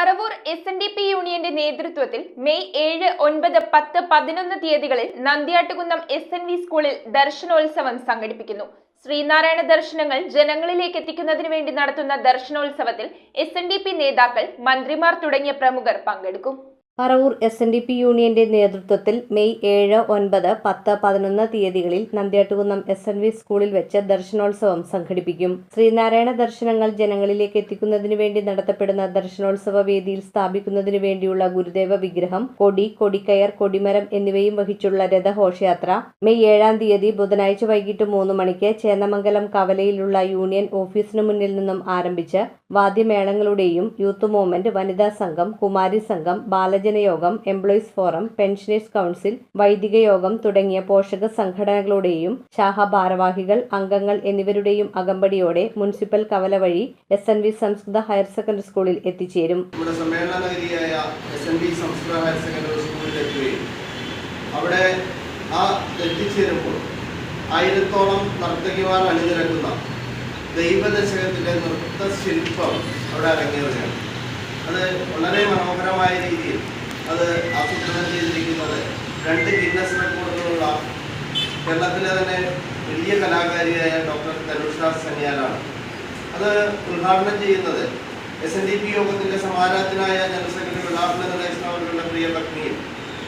Paravur S N D P യൂണിയന്റെ നേതൃത്വത്തിൽ May ഏഴ് ഒൻപത് പത്ത് പതിനൊന്ന് തീയതികളിൽ നന്ദിയാട്ടുകുന്നം എസ് എൻ വി സ്കൂളിൽ ദർശനോത്സവം സംഘടിപ്പിക്കുന്നു. ശ്രീനാരായണ ദർശനങ്ങൾ ജനങ്ങളിലേക്ക് എത്തിക്കുന്നതിന് വേണ്ടി നടത്തുന്ന ദർശനോത്സവത്തിൽ എസ് നേതാക്കൾ മന്ത്രിമാർ തുടങ്ങിയ പ്രമുഖർ പങ്കെടുക്കും. Paravur S N D P യൂണിയന്റെ നേതൃത്വത്തിൽ മെയ് ഏഴ് ഒൻപത് പത്ത് പതിനൊന്ന് തീയതികളിൽ നന്ദ്യാട്ടുകുന്നം എസ് എൻ വി സ്കൂളിൽ വെച്ച് ദർശനോത്സവം സംഘടിപ്പിക്കും. ശ്രീനാരായണ ദർശനങ്ങൾ ജനങ്ങളിലേക്ക് എത്തിക്കുന്നതിനു വേണ്ടി നടത്തപ്പെടുന്ന ദർശനോത്സവ വേദിയിൽ സ്ഥാപിക്കുന്നതിനു വേണ്ടിയുള്ള ഗുരുദേവ വിഗ്രഹം കൊടി കൊടിക്കയർ കൊടിമരം എന്നിവയും വഹിച്ചുള്ള രഥഘോഷയാത്ര മെയ് ഏഴാം തീയതി ബുധനാഴ്ച വൈകിട്ട് മൂന്ന് മണിക്ക് ചേന്നമംഗലം കവലയിലുള്ള യൂണിയൻ ഓഫീസിനു മുന്നിൽ നിന്നും ആരംഭിച്ച് വാദ്യമേളങ്ങളുടെയും യൂത്ത് മൂവ്മെന്റ് വനിതാ സംഘം കുമാരി സംഘം ബാലജന യോഗം എംപ്ലോയീസ് ഫോറം പെൻഷനേഴ്സ് കൗൺസിൽ വൈദിക യോഗം തുടങ്ങിയ പോഷക സംഘടനകളുടെയും ശാഖ ഭാരവാഹികൾ അംഗങ്ങൾ എന്നിവരുടെയും അകമ്പടിയോടെ മുനിസിപ്പൽ കവല വഴി എസ് എൻ വി സംസ്കൃത ഹയർ സെക്കൻഡറി സ്കൂളിൽ എത്തിച്ചേരും. അവിടെ ആ എത്തിച്ചേരുമ്പോൾ ആയിരത്തോളം നർത്തകിമാർ അണിനിരക്കുന്ന ദൈവദശകത്തിന്റെ നൃത്തശില്പം അവിടെ അരങ്ങേറുകയാണ്. അത് വളരെ മനോഹരമായ രീതിയിൽ അത് ആസൂത്രണം ചെയ്തിരിക്കുന്നത് രണ്ട് ഗിന്നസ് റെക്കോർഡുകളുള്ള കേരളത്തിലെ തന്നെ വലിയ കലാകാരിയായ ഡോക്ടർ തനുഷ സനിയാലാണ്. അത് ഉദ്ഘാടനം ചെയ്യുന്നത് എസ് എൻ ഡി പി യോഗത്തിന്റെ സമാരാധനായ ജനറൽ സെക്രട്ടറി നടേശൻ പ്രിയ പത്നിയും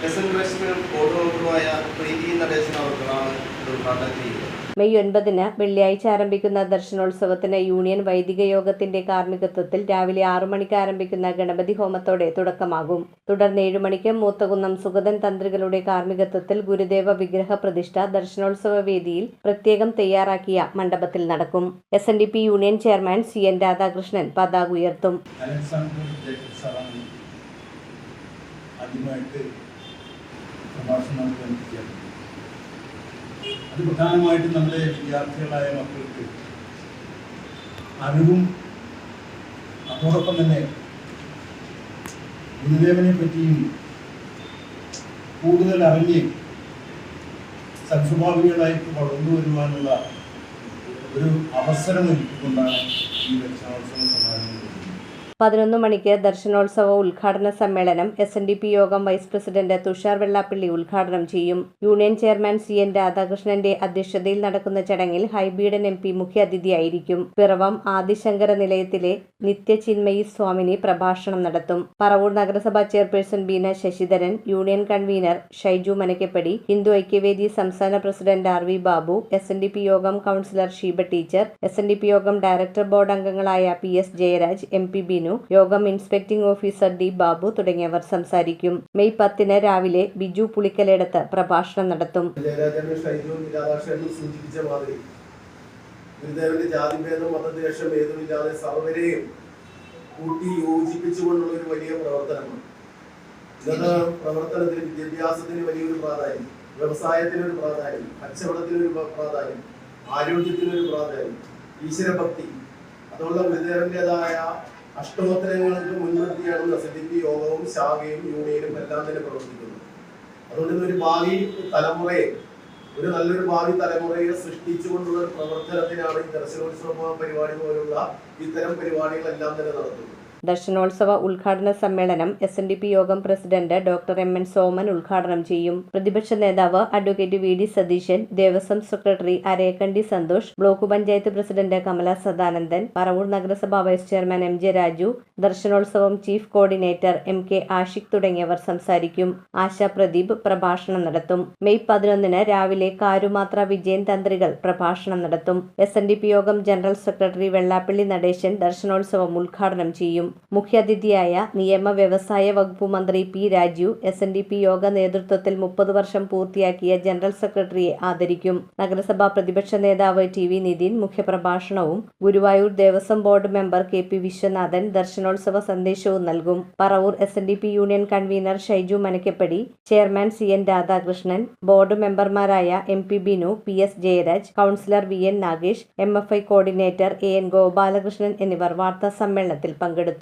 എസ് എൻ റെസ്റ്റും ബോർഡ് മെമ്പറുമായ പ്രീതി നടേശൻ അവർക്കാണ് ഇത് ഉദ്ഘാടനം ചെയ്യുന്നത്. മെയ് ഒൻപതിന് വെള്ളിയാഴ്ച ആരംഭിക്കുന്ന ദർശനോത്സവത്തിന് യൂണിയൻ വൈദിക യോഗത്തിന്റെ കാർമ്മികത്വത്തിൽ രാവിലെ ആറു മണിക്ക് ആരംഭിക്കുന്ന ഗണപതി ഹോമത്തോടെ തുടക്കമാകും. തുടർന്ന് ഏഴു മണിക്ക് മൂത്തകുന്നം സുഗതൻ തന്ത്രികളുടെ കാർമ്മികത്വത്തിൽ ഗുരുദേവ വിഗ്രഹ പ്രതിഷ്ഠ ദർശനോത്സവ വേദിയിൽ പ്രത്യേകം തയ്യാറാക്കിയ മണ്ഡപത്തിൽ നടക്കും. S N D P union chairman C N Radhakrishnan പതാക ഉയർത്തും. ആദ്യമായിട്ട് പ്രഭാഷണം അത് പ്രധാനമായിട്ടും നമ്മുടെ വിദ്യാർത്ഥികളായ മക്കൾക്ക് അറിവും അതോടൊപ്പം തന്നെ ഗുരുദേവനെ പറ്റിയും കൂടുതൽ അറിഞ്ഞ് സൽസ്വഭാവികളായിട്ട് വളർന്നു വരുവാനുള്ള ഒരു അവസരം ഒരുക്കിക്കൊണ്ടാണ് ഈ രക്ഷാവസരം സമാരംഭിക്കുന്നത്. പതിനൊന്ന് മണിക്ക് ദർശനോത്സവ ഉദ്ഘാടന സമ്മേളനം എസ് എൻ ഡി പി യോഗം വൈസ് പ്രസിഡന്റ് തുഷാർ വെള്ളാപ്പള്ളി ഉദ്ഘാടനം ചെയ്യും. യൂണിയൻ ചെയർമാൻ സി എൻ രാധാകൃഷ്ണന്റെ അധ്യക്ഷതയിൽ നടക്കുന്ന ചടങ്ങിൽ ഹൈബീഡൻ എം പി മുഖ്യാതിഥിയായിരിക്കും പിറവം ആദിശങ്കര നിലയത്തിലെ നിത്യചിന്മയി സ്വാമിനി പ്രഭാഷണം നടത്തും. പറവൂർ നഗരസഭാ chairperson Beena Sasidharan union convener Shaiju Manakkappady Hindu Aikyavedi സംസ്ഥാന president R V Babu S N D P യോഗം councillor Sheeba teacher S N D P യോഗം ഡയറക്ടർ ബോർഡ് അംഗങ്ങളായ P S Jayaraj M P Binu യോഗം inspecting officer D Babu തുടങ്ങിയവർ സംസാരിക്കും. May പത്തിന് രാവിലെ ബിജു പുളിക്കലെടുത്ത് പ്രഭാഷണം നടത്തും. ഗുരുദേവന്റെ ജാതിഭേദം മതദ്വേഷം ഏതുമില്ലാതെ സർവരെയും കൂട്ടി യോജിപ്പിച്ചുകൊണ്ടുള്ള ഒരു വലിയ പ്രവർത്തനമാണ്. ഇന്നത്തെ പ്രവർത്തനത്തിന് വിദ്യാഭ്യാസത്തിന് വലിയൊരു പ്രാധാന്യം വ്യവസായത്തിനൊരു പ്രാധാന്യം കച്ചവടത്തിനൊരു പ്രാധാന്യം ആരോഗ്യത്തിനൊരു പ്രാധാന്യം ഈശ്വരഭക്തി. അതുള്ള ഗുരുദേവന്റേതായ അഷ്ടോത്തരങ്ങൾക്ക് മുൻനിർത്തിയാണ് എസ് യോഗവും ശാഖയും യൂണിയനും എല്ലാം തന്നെ പ്രവർത്തിക്കുന്നത് അതുകൊണ്ട് ഒരു ഭാവി തലമുറയെ ഒരു നല്ലൊരു ഭാവി തലമുറയെ സൃഷ്ടിച്ചുകൊണ്ടുള്ള ഒരു പ്രവർത്തനത്തിനാണ് ഈ ദർശനോത്സവ പരിപാടി പോലുള്ള ഇത്തരം പരിപാടികളെല്ലാം തന്നെ നടത്തുന്നത്. ദർശനോത്സവ ഉദ്ഘാടന സമ്മേളനം എസ് എൻ ഡി പി യോഗം president doctor M N Soman ഉദ്ഘാടനം ചെയ്യും. പ്രതിപക്ഷ നേതാവ് advocate V D Satheesan Devaswom secretary Arekkandi Santhosh block panchayat president Kamala Sadanandan Paravur നഗരസഭാ vice chairman M J Raju Darshanotsavam chief coordinator M K Ashiq തുടങ്ങിയവർ സംസാരിക്കും. ആശ പ്രദീപ് പ്രഭാഷണം നടത്തും. മെയ് പതിനൊന്നിന് രാവിലെ കാരുമാത്ര വിജയൻ തന്ത്രികൾ പ്രഭാഷണം നടത്തും. എസ് എൻ ഡി പി യോഗം ജനറൽ സെക്രട്ടറി വെള്ളാപ്പള്ളി നടേശൻ ദർശനോത്സവം ഉദ്ഘാടനം ചെയ്യും. മുഖ്യാതിഥിയായ നിയമ വ്യവസായ വകുപ്പ് മന്ത്രി P Raju S N D P yoga നേതൃത്വത്തിൽ മുപ്പത് വർഷം പൂർത്തിയാക്കിയ ജനറൽ സെക്രട്ടറിയെ ആദരിക്കും. നഗരസഭാ പ്രതിപക്ഷ നേതാവ് T V Nitin മുഖ്യപ്രഭാഷണവും Guruvayur Devaswom board member K P Viswanathan ദർശനോത്സവ സന്ദേശവും നൽകും. Paravur S N D P union convener Shaiju Manakkappady chairman C N Radhakrishnan board മെമ്പർമാരായ M P Binu P S Jayaraj councillor V N Nagesh M F I coordinator A N Gopalakrishnan എന്നിവർ വാർത്താ സമ്മേളനത്തിൽ പങ്കെടുത്തു.